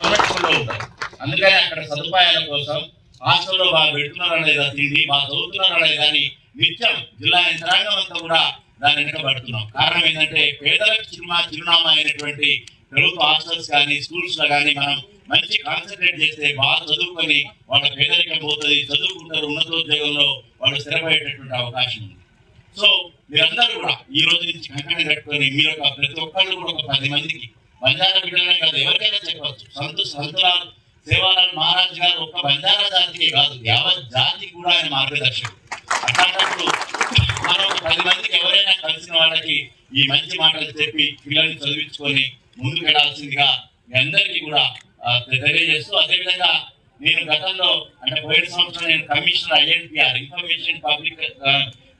సంరక్షణలో అందుకని అక్కడ సదుపాయాల కోసం హాస్టల్లో బాగా పెడుతున్నారు లేదా తిండి బాగా చదువుతున్నారు అనేది కానీ నిత్యం జిల్లా యంత్రాంగం అంతా కూడా దాన్ని వెనకబడుతున్నాం. కారణం ఏంటంటే పేదలకు చిరుమా చిరునామా అయినటువంటి ప్రభుత్వ హాస్టల్స్ కానీ స్కూల్స్లో కానీ మనం మంచి కాన్సన్ట్రేట్ చేస్తే బాగా చదువుకొని వాళ్ళ పేదరికం పోతుంది చదువుకుంటారు ఉన్నతోద్యోగంలో వాళ్ళు స్థిరపడేటటువంటి అవకాశం ఉంది. సో మీరందరూ కూడా ఈ రోజు నుంచి కంకణం కట్టుకొని మీరు ఒక ప్రతి ఒక్కళ్ళు కూడా ఒక పది మందికి బంజారా బిడ్డలే కాదు ఎవరికైనా చెప్పవచ్చు. సంతు సంతురాలు సేవాలాల్ మహారాజ్ గారు ఒక బంజారా జాతికే కాదు యావత్ జాతికి కూడా ఆయన మార్గదర్శకుడు. అట్లాంటప్పుడు మనం ఒక పది మందికి ఎవరైనా కలిసిన వాళ్ళకి ఈ మంచి మాటలు చెప్పి పిల్లల్ని చదివించుకొని ముందుకు వెళ్ళాల్సిందిగా మీ అందరికీ కూడా తెలియజేస్తూ అదేవిధంగా నేను గతంలో అంటే పోయిన సంవత్సరం నేను commissioner INPR information public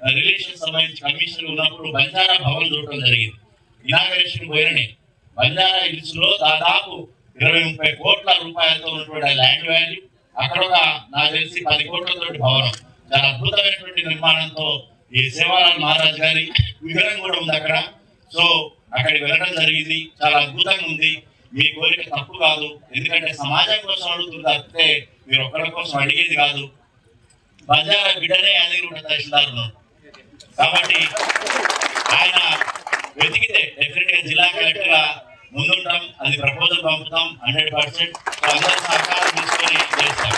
relation సంబంధించి కమిషన్ ఉన్నప్పుడు బంజారా భవన్ చూడటం జరిగింది. ఇనాగరేషన్ పోయిననే. బంజారా హిల్స్లో దాదాపు ఇరవై ముప్పై కోట్ల రూపాయలతో ఉన్నటువంటి ల్యాండ్ వాల్యూ అక్కడ ఒక నాకు తెలిసి పది కోట్లతో భవనం. చాలా అద్భుతమైనటువంటి నిర్మాణంతో ఈ సేవాలాల్ మహారాజ్ గారి విగ్రహం కూడా ఉంది అక్కడ. సో అక్కడికి వెళ్ళడం జరిగింది. చాలా అద్భుతంగా ఉంది. మీ కోరిక తప్పు కాదు. ఎందుకంటే సమాజం కోసం అడుగుతుంది తప్పితే మీరు ఒక్కరి కోసం అడిగేది కాదు. బంజారా బిడ్డనే యాదగిరి తహసీల్దార్ ఉన్నారు. కాబట్టి ఆయన వెతికితే డెఫినెట్గా జిల్లా కలెక్టర్గా ముందుంటాం. అది ప్రపోజల్ పంపుతాం. హండ్రెడ్ పర్సెంట్ సహకారం తీసుకొని చేస్తాం.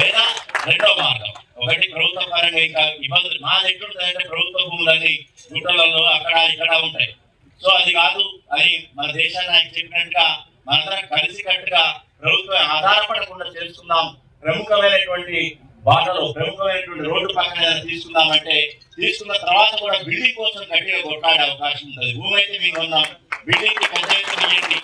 లేదా రెండో మార్గం. ఒకటి ప్రభుత్వ పరంగా ఇంకా ఇబ్బందులు మా దగ్గర ఉంటాయంటే ప్రభుత్వ భూములన్నీ గుట్టలలో అక్కడ ఇక్కడ ఉంటాయి. సో అది కాదు అని మన దేశాన్ని ఆయన చెప్పినట్టుగా మనందరం కలిసి కట్టుగా ప్రభుత్వం ఆధారపడకుండా చేస్తున్నాం. ప్రముఖమైనటువంటి బాటలో ప్రముఖమైనటువంటి రోడ్డు పక్కన తీసుకుందామంటే తీసుకున్న తర్వాత కూడా బిల్డింగ్ కోసం గట్టిగా కొట్లాడే అవకాశం ఉంటుంది. భూమి అయితే మీకు ఉన్నాం బిల్డింగ్కి పెద్ద ఎత్తున